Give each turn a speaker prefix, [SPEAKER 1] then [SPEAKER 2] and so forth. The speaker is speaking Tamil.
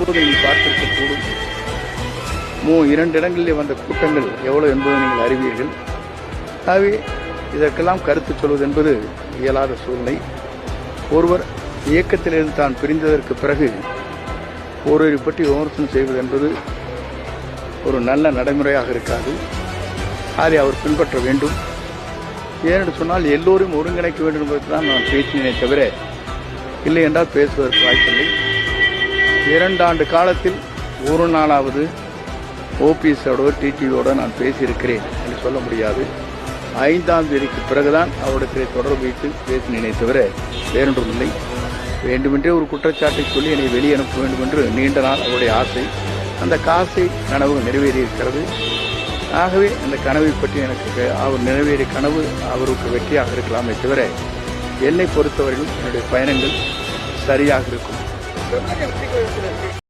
[SPEAKER 1] போது நீங்கள் பார்த்திருக்கக்கூடும் மூ இரண்டு இடங்களிலே வந்த கூட்டங்கள் எவ்வளவு என்பதை நீங்கள் அறிவீர்கள். ஆகவே இதற்கெல்லாம் கருத்து சொல்வது என்பது இயலாத சூழ்நிலை. ஒருவர் இயக்கத்திலிருந்து தான் பிரிந்ததற்கு பிறகு ஒருவரை பற்றி விமர்சனம் செய்வது என்பது ஒரு நல்ல நடைமுறையாக இருக்காது. அதை அவர் பின்பற்ற வேண்டும். ஏனென்று சொன்னால் எல்லோரும் ஒருங்கிணைக்க வேண்டும் என்பதை தான் நான் பேசினேனே தவிர இல்லை என்றால் பேசுவதற்கு வாய்ப்பில்லை. இரண்டாண்டு காலத்தில் ஒரு நாளாவது ஓபிஎஸோட டிடிவியோட நான் பேசியிருக்கிறேன் என்று சொல்ல முடியாது. ஐந்தாம் தேதிக்கு பிறகுதான் அவருடைய தொடர்பு வைத்து பேசினேனே தவிர வேறொன்றும் இல்லை. வேண்டுமென்றே ஒரு குற்றச்சாட்டை சொல்லி என்னை வெளியே அனுப்ப வேண்டும் என்று நீண்ட நாள் அவருடைய ஆசை. அந்த காசை கனவு நிறைவேறியிருக்கிறது. ஆகவே அந்த கனவை பற்றி எனக்கு அவர் நிறைவேறிய கனவு அவருக்கு வெற்றியாக இருக்கலாமே தவிர என்னை பொறுத்தவரையிலும் என்னுடைய பயணங்கள் சரியாக இருக்கும். 能不能两千块钱